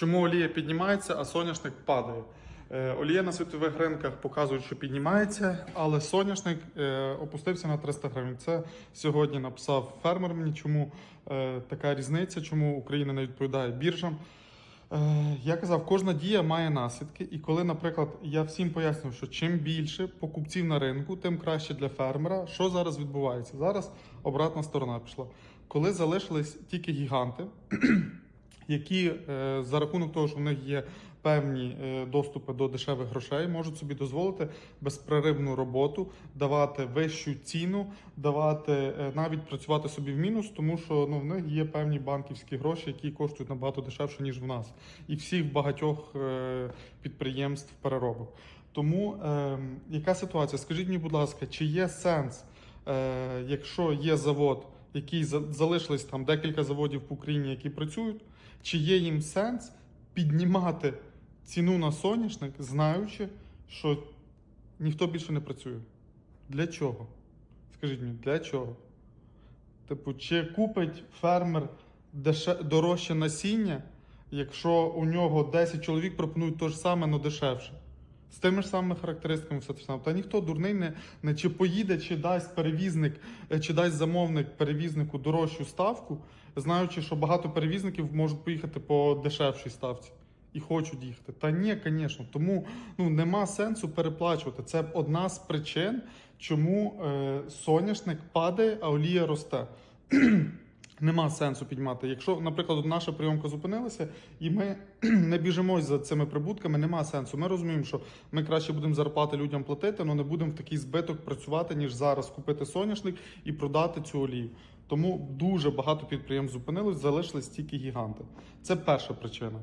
Чому олія піднімається, а соняшник падає? Е, Олія на світових ринках показує, що піднімається, але соняшник е, опустився на 300 гривень. Це сьогодні написав фермер мені, чому е, така різниця, чому Україна не відповідає біржам. Я казав, кожна дія має наслідки, і коли, наприклад, я всім пояснював, що чим більше покупців на ринку, тим краще для фермера. Що зараз відбувається? Зараз обратна сторона пішла. Коли залишились тільки гіганти, які е, за рахунок того, що в них є певні е, доступи до дешевих грошей, можуть собі дозволити безперервну роботу, давати вищу ціну, давати е, навіть працювати собі в мінус, тому що ну в них є певні банківські гроші, які коштують набагато дешевше ніж в нас, і всіх багатьох підприємств переробок. Тому е, яка ситуація? Скажіть мені, будь ласка, чи є сенс, е, якщо є завод, який за- залишились там декілька заводів по Україні, які працюють, чи є їм сенс піднімати ціну на соняшник, знаючи, що ніхто більше не працює? Для чого? Скажіть мені, для чого? Типу, чи купить фермер дорожче насіння, якщо у нього 10 чоловік пропонують те ж саме, але дешевше? З тими ж самими характеристиками все те. Та ніхто дурний не, не чи поїде, чи дасть перевізник, е, чи дасть замовник перевізнику дорожчу ставку, знаючи, що багато перевізників можуть поїхати по дешевшій ставці і хочуть їхати. Та ні, звісно. Тому ну, нема сенсу переплачувати. Це одна з причин, чому е, соняшник падає, а олія росте. Нема сенсу піднімати. Якщо, наприклад, наша прийомка зупинилася, і ми не біжимось за цими прибутками, нема сенсу. Ми розуміємо, що ми краще будемо зарплати людям платити, але не будемо в такий збиток працювати, ніж зараз купити соняшник і продати цю олію. Тому дуже багато підприємств зупинилось, залишились тільки гіганти. Це перша причина.